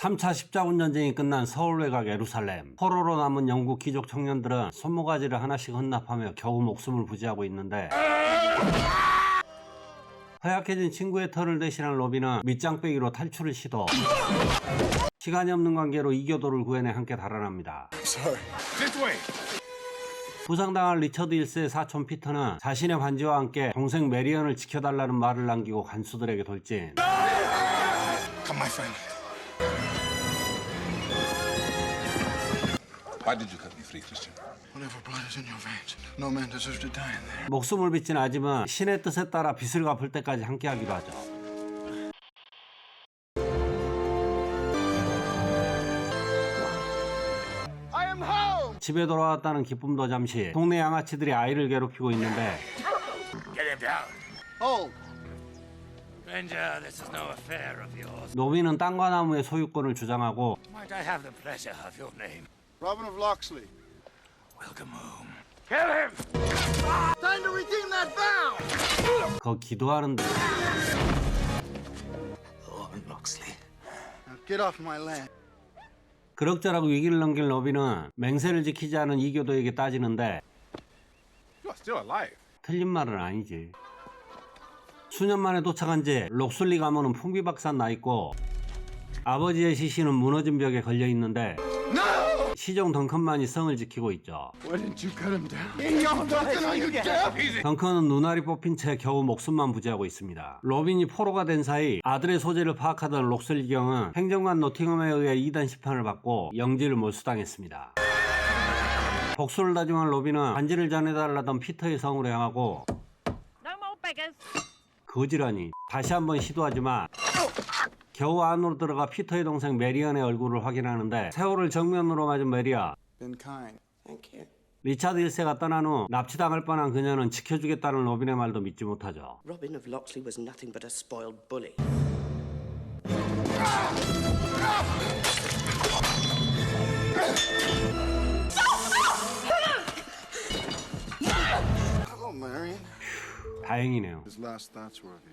3차 십자군 전쟁이 끝난 서울 외곽 예루살렘. 포로로 남은 영국 귀족 청년들은 손모가지를 하나씩 헌납하며 겨우 목숨을 부지하고 있는데 허약해진 친구의 털을 대신한 로비는 밑장 빼기로 탈출을 시도. 시간이 없는 관계로 이교도를 구해내 함께 달아납니다. 부상당한 리처드 1세의 사촌 피터는 자신의 반지와 함께 동생 메리언을 지켜달라는 말을 남기고 간수들에게 돌진. Why did you cut me free, Christian? Whatever blood is in your veins, no man deserves to die in there. 목숨을 비친 아짐은 신의 뜻에 따라 빚을 갚을 때까지 함께하기로 하죠. 집에 돌아왔다는 기쁨도 잠시 동네 양아치들이 아이를 괴롭히고 있는데 Get him down. Hold. Ranger, this is no affair of yours. 노비는 땅과 나무의 소유권을 주장하고 Might I have the pleasure of your name? Robin of Locksley. Welcome home. Kill him! Time to redeem that vow! 거 기도하는데 Owen Loxley. Now get off my land. 그럭저럭 위기를 넘길 노비는 맹세를 지키지 않은 이교도에게 따지는데 You are still alive. 틀린 말은 아니지. 수년 만에 도착한 지 록슬리 가문은 풍비박산 나 있고 아버지의 시신은 무너진 벽에 걸려 있는데 시종 덩컨만이 성을 지키고 있죠. Why didn't you cut him down? You're not gonna you deaf! 덩컨은 눈알이 뽑힌 채 겨우 목숨만 부지하고 있습니다. 로빈이 포로가 된 사이 아들의 소재를 파악하던 록슬리 경은 행정관 노팅엄에 의해 이단 심판을 받고 영지를 몰수당했습니다. 복수를 다짐한 로빈은 반지를 전해달라던 피터의 성으로 향하고 No more beggars. 거지라니 다시 한번 시도하지만 겨우 안으로 들어가 피터의 동생 메리언의 얼굴을 확인하는데 세월을 정면으로 맞은 메리아. Been kind. 리차드 1세가 떠난 후 납치당할 뻔한 그녀는 지켜주겠다는 로빈의 말도 믿지 못하죠 다행이네요.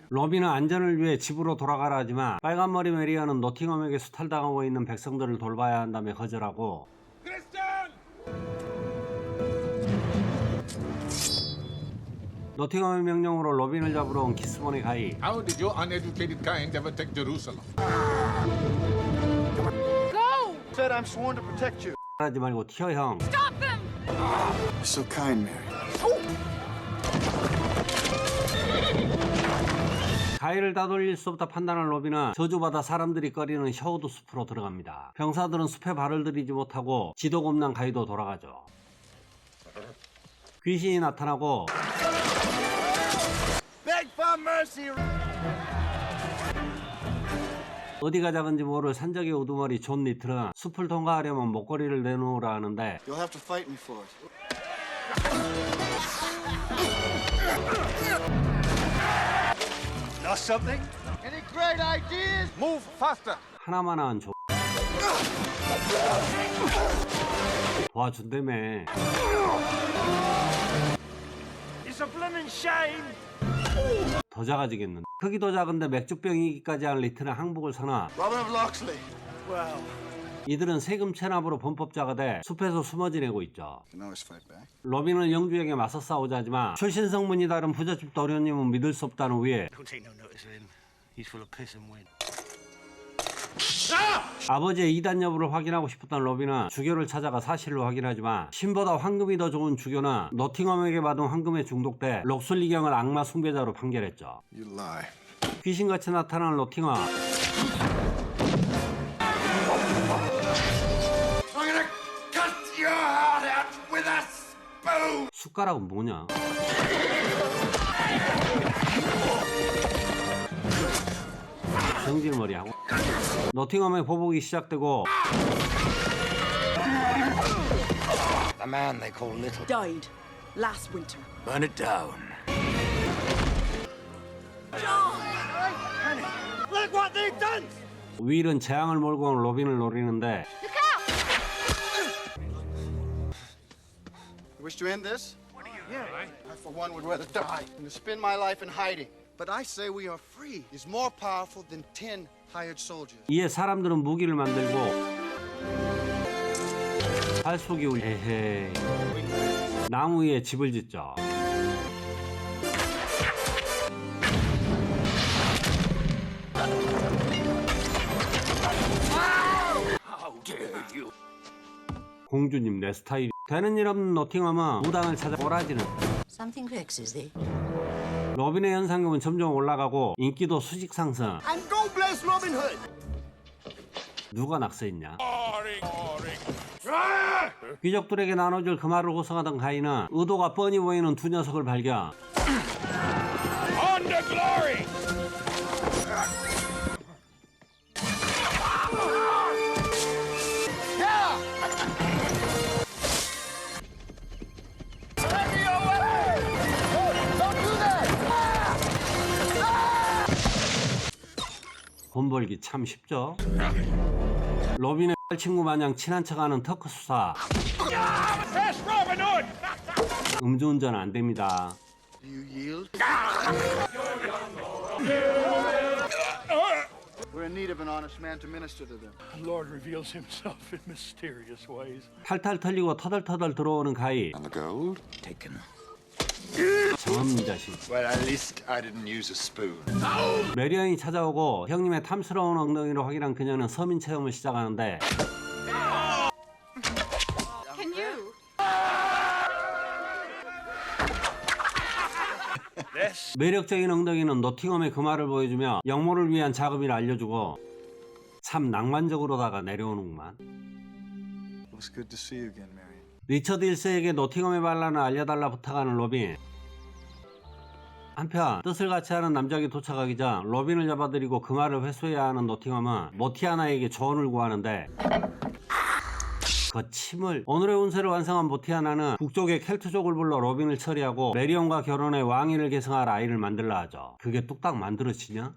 로빈은 안전을 위해 집으로 돌아가라 하지만 빨간머리 메리아는 노팅엄에게 수탈당하고 있는 백성들을 돌봐야 한다며 거절하고! 노팅엄의 명령으로 로빈을 잡으러 온 키스본의 가이 How did your uneducated kind ever take Jerusalem? Said I'm sworn to protect you. 하지 말고 튀어 형 Stop them! You're so kind, Marion. 가해를 따돌릴 수 없다 판단한 로빈은 저주받아 사람들이 꺼리는 셔우드 숲으로 들어갑니다. 병사들은 숲에 발을 들이지 못하고 지도검난 가이도 돌아가죠. 귀신이 나타나고! 어디가 작은지 모를 산적의 우두머리 존 니틀은 숲을 통과하려면 목걸이를 내놓으라 하는데 Lost something? Any great ideas? Move faster! 하나만 한 조... 도와준다며 It's a blooming shame! 더 작아지겠는데 크기도 작은데 맥주병이기까지 한 리틀은 항복을 선하 Robin of Locksley. Well, 이들은 세금 체납으로 범법자가 돼 숲에서 숨어 지내고 있죠. 로빈은 영주에게 맞서 싸우자 하지만 출신 성문이 다른 부잣집 도련님은 믿을 수 없다는 후에 don't take no notice of him. He's full of piss and wind. 아버지의 이단 여부를 확인하고 싶었던 로빈은 주교를 찾아가 사실을 확인하지만 신보다 황금이 더 좋은 주교는 너팅엄에게 받은 황금에 중독돼 록슬리경을 악마 숭배자로 판결했죠. 귀신같이 나타난 로팅엄 숟가락은 뭐냐? 성질머리하고 너팅엄의 보복이 시작되고 The man they call Little. died last winter. Burn it down. Look what they've done! 윌은 재앙을 몰고 온 로빈을 노리는데 wish to end this? Yeah. I, for one, would rather die than to spend my life in hiding. But I say we are free is more powerful than 10 Hired soldiers. 이에 사람들은 무기를 만들고 발 속이 울 에헤이 나무 위에 집을 짓죠. 공주님 내 스타일 되는 일 없는 노팅엄은 무당을 찾아 꼬라지는 Something vexes thee. 로빈의 현상금은 점점 올라가고 인기도 수직 상승 And God bless Robin Hood! 누가 낙서했냐? 귀족들에게 나눠줄 그 말을 고성하던 가인은 의도가 뻔히 보이는 두 녀석을 발견. 돈 벌기 참 쉽죠? 로빈의 친구 마냥 친한 척하는 터크 수사. 음주운전 안 됩니다. Do you yield? We're in need of an honest man to minister to them. The Lord reveals himself in mysterious ways. 탈탈 털리고 터덜터덜 들어오는 가이. 정없는 자식. Well, at least I didn't use a spoon. 메리언이 찾아오고 형님의 탐스러운 엉덩이를 확인한 그녀는 서민 체험을 시작하는데 Can you? 매력적인 엉덩이는 노팅엄의 그 말을 보여주며 영모를 위한 작업이라 알려주고 참 낭만적으로다가 내려오는구만. Looks good to see you again, Marion. 리처드 1세에게 노팅엄의 반란을 알려달라 부탁하는 로빈. 한편 뜻을 같이 하는 남작이 도착하기 전 로빈을 잡아들이고 그 말을 회수해야 하는 노팅엄은 모티아나에게 조언을 구하는데 그 침을 오늘의 운세를 완성한 모티아나는 북쪽의 켈트족을 불러 로빈을 처리하고 메리온과 결혼해 왕위를 계승할 아이를 만들라 하죠. 그게 뚝딱 만들어지냐?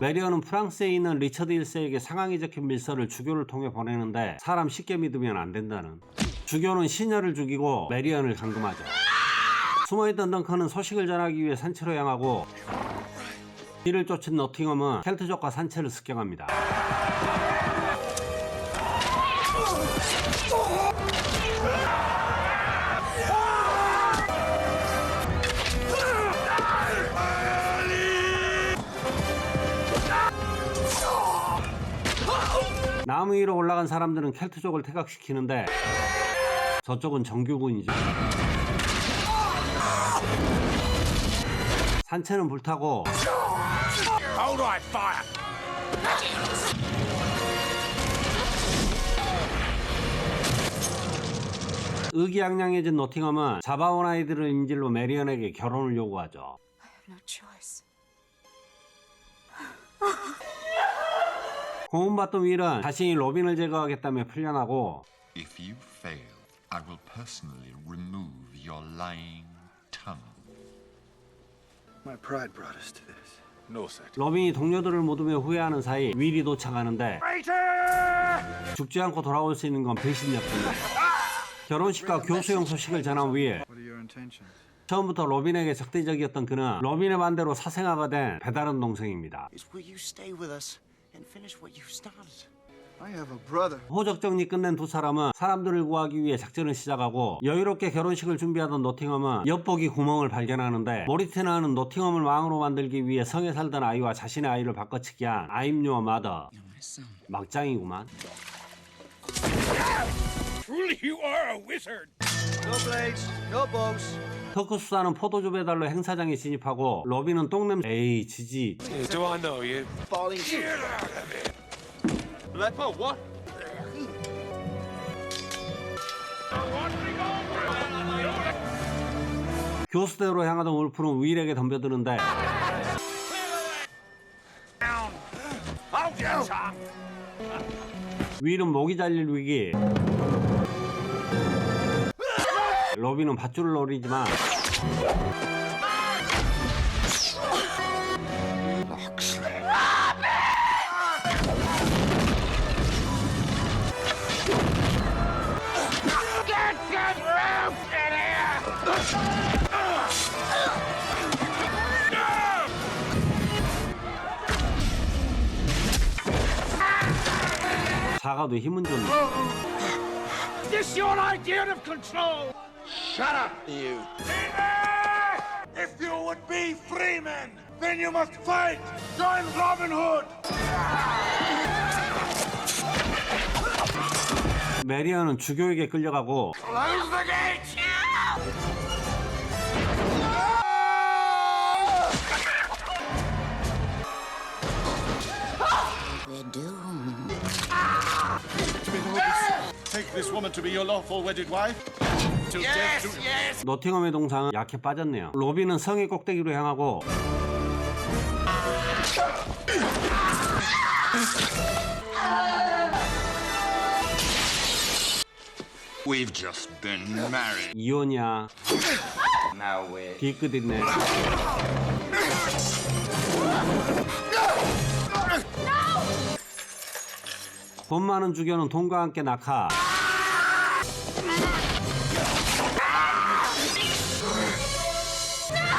메리언은 프랑스에 있는 리처드 1세에게 상황이 적힌 밀서를 주교를 통해 보내는데 사람 쉽게 믿으면 안 된다는 주교는 시녀를 죽이고 메리언을 감금하죠. 숨어있던 덩컨은 소식을 전하기 위해 산채로 향하고 이를 쫓은 너팅엄은 켈트족과 산채를 습격합니다. 나무 위로 올라간 사람들은 켈트족을 퇴각시키는데 저쪽은 정규군이죠. 산채는 불타고 Hold on, fire! 의기양양해진 노팅엄은 잡아온 아이들을 인질로 메리언에게 결혼을 요구하죠. I have no choice. 고문받던 윌은 자신이 로빈을 제거하겠다며 풀려나고 If you fail, I will personally remove your lying tongue. My pride brought us to this. No, sir. 로빈이 동료들을 못 오며 후회하는 사이 윌이 도착하는데 죽지 않고 돌아올 수 있는 건 배신이었군요. 결혼식과 교수형 소식을 전한 윌 What are your intentions? 처음부터 로빈에게 적대적이었던 그는 로빈의 반대로 사생아가 된 배다른 동생입니다. Is will you stay with us and finish what you started? I have a brother. 호적 정리 끝낸 두 사람은 사람들을 구하기 위해 작전을 시작하고 여유롭게 결혼식을 준비하던 노팅엄은 엿보기 구멍을 발견하는데 모리테나는 노팅엄을 왕으로 만들기 위해 성에 살던 아이와 자신의 아이를 바꿔치기 한 I'm your mother 막장이구만 Truly, you are a wizard! No blades, no bows. 터크 수사는 포도주 배달로 행사장에 진입하고 로빈은 똥냄 에이 지지 Do I know you? Falling. Leper, what? 교수대로 향하던 울프는 윌에게 덤벼드는데! 윌은 목이 잘릴 위기 로빈은 밧줄을 노리지만 here! 작아도 힘은 좋네. This your idea of control? Shut up, you. If you would be free men, then you must fight. Join Robin Hood. 메리어는 주교에게 끌려가고 Close the gate. They're doomed. Take this woman to be your lawful wedded wife? Till Yes, death do... yes. 노팅엄의 동상은 약해 빠졌네요. 로빈은 성의 꼭대기로 향하고 We've just been married. 이혼이야. Now we're 뒤끝 있네. 돈 많은 주교는 돈과 함께 낙하.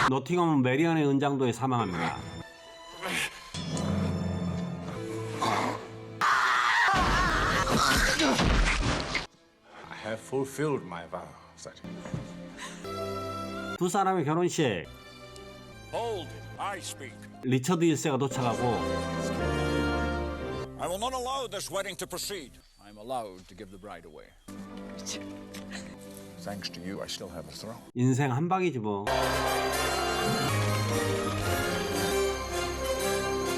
노팅엄은 메리언의 은장도에 사망합니다. fulfilled my vow, Sati. 두 사람의 결혼식 Hold it, I speak. 리처드 1세가 도착하고 I will not allow this wedding to proceed. I'm allowed to give the bride away. Thanks to you, I still have a throne. 인생 한 방이지 뭐.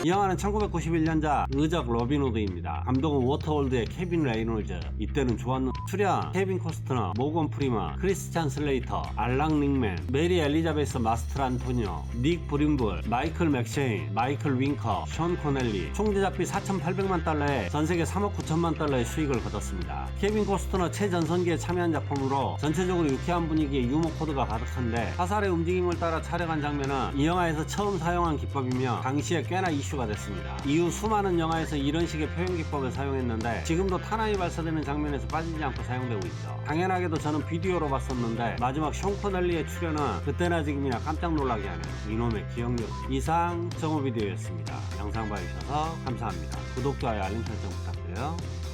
이 영화는 1991년작 의적 로빈후드입니다. 감독은 워터월드의 케빈 레이놀즈. 이때는 좋았는 출연 케빈 코스트너, 모건 프리먼, 크리스찬 슬레이터, 알랑 링맨, 메리 엘리자베스 마스트란토니오, 닉 브림블, 마이클 맥셰인, 마이클 윙커, 션 코넬리. 총 제작비 4,800만 달러에 전 세계 3억 9천만 달러의 수익을 거뒀습니다. 케빈 코스트너 최전성기에 참여한 작품으로 전체적으로 유쾌한 분위기에 유머 코드가 가득한데 화살의 움직임을 따라 촬영한 장면은 이 영화에서 처음 사용한 기법이며 당시에 꽤나 이슈 가 됐습니다. 이후 수많은 영화에서 이런 식의 표현 기법을 사용했는데 지금도 탄환이 발사되는 장면에서 빠지지 않고 사용되고 있죠. 당연하게도 저는 비디오로 봤었는데 마지막 숀 코넬리의 출연은 그때나 지금이나 깜짝 놀라게 하는 이놈의 기억력. 이상 정오 비디오였습니다. 영상 봐주셔서 감사합니다. 구독, 좋아요, 알림 설정 부탁드려요.